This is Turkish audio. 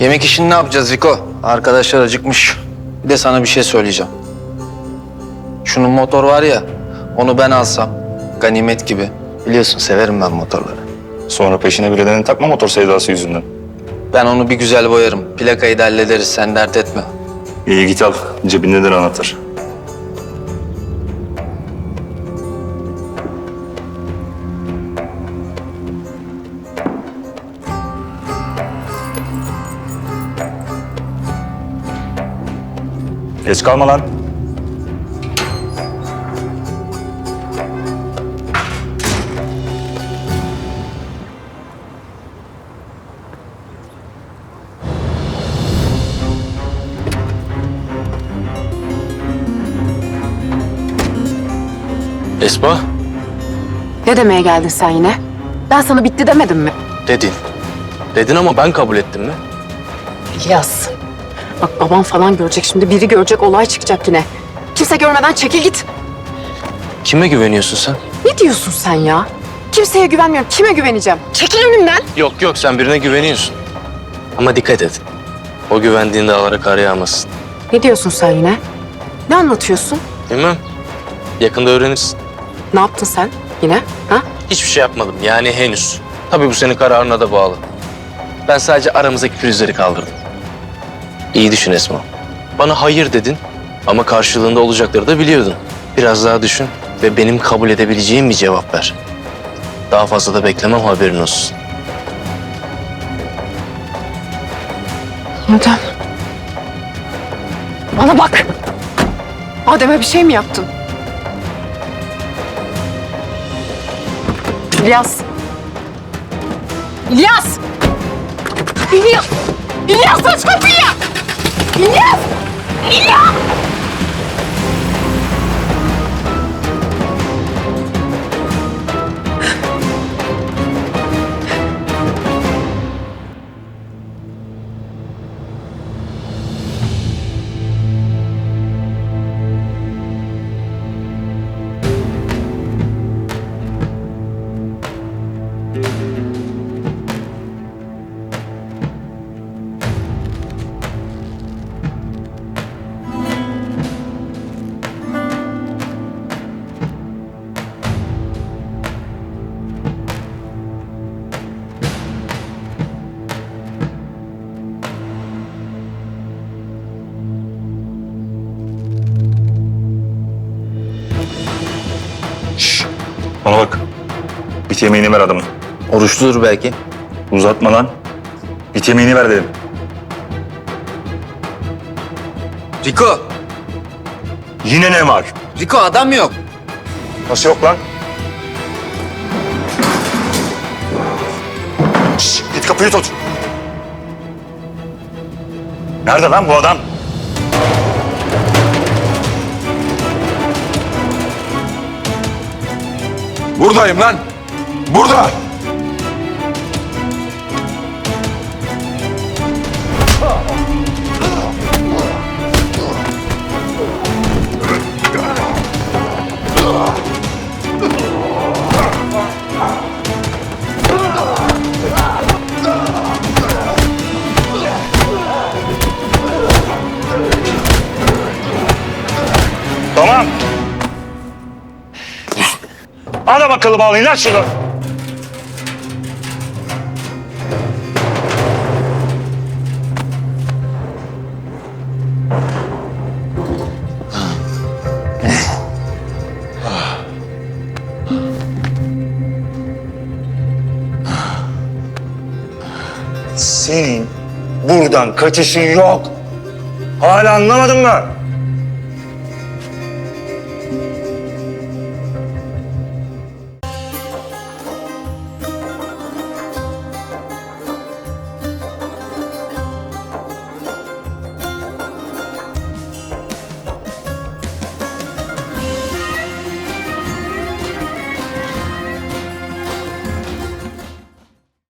Yemek işini ne yapacağız Riko? Arkadaşlar acıkmış. Bir de sana bir şey söyleyeceğim. Şunun motor var ya, onu ben alsam, ganimet gibi. Biliyorsun severim ben motorları. Sonra peşine birilerinin takma motor sevdası yüzünden. Ben onu bir güzel boyarım. Plakayı da hallederiz, sen dert etme. İyi git al. Cebindedir anahtar. Geç kalma lan. Esma, Ne demeye geldin sen yine? Ben sana bitti demedim mi? dedin. Dedin ama ben kabul ettim mi? İlyas. Bak babam falan görecek şimdi. Biri görecek olay çıkacak yine. Kimse görmeden çekil git. Kime güveniyorsun sen? Ne diyorsun sen ya? Kimseye güvenmiyorum. Kime güveneceğim? Çekil önümden. Yok yok sen birine güveniyorsun. Ama dikkat et. O güvendiğin dağlara kar yağmasın. Ne diyorsun sen yine? Ne anlatıyorsun? Bilmem. Yakında öğrenirsin. Ne yaptın sen yine? Ha? Hiçbir şey yapmadım yani henüz. Tabii bu senin kararına da bağlı. Ben sadece aramızdaki pürüzleri kaldırdım. İyi düşün Esma. Bana hayır dedin ama karşılığında olacakları da biliyordun. Biraz daha düşün ve benim kabul edebileceğim bir cevap ver. Daha fazla da beklemem haberin olsun. Adem. Bana bak. Adem'e bir şey mi yaptın? İlyas. İlyas! İlyas! İlyas aç kapıyı! İlyas! İlyas! Bana bak. Bit yemeğini ver adamın. Oruçludur belki. Uzatma lan. Bit yemeğini ver dedim. Riko, Yine ne var? Riko adam yok. Nasıl yok lan? Şşş, git kapıyı tut. Nerede lan bu adam? Buradayım lan. Burada. Tamam. Akıllı bağlayın lan şunu. Senin buradan kaçışın yok. Hala anlamadın mı?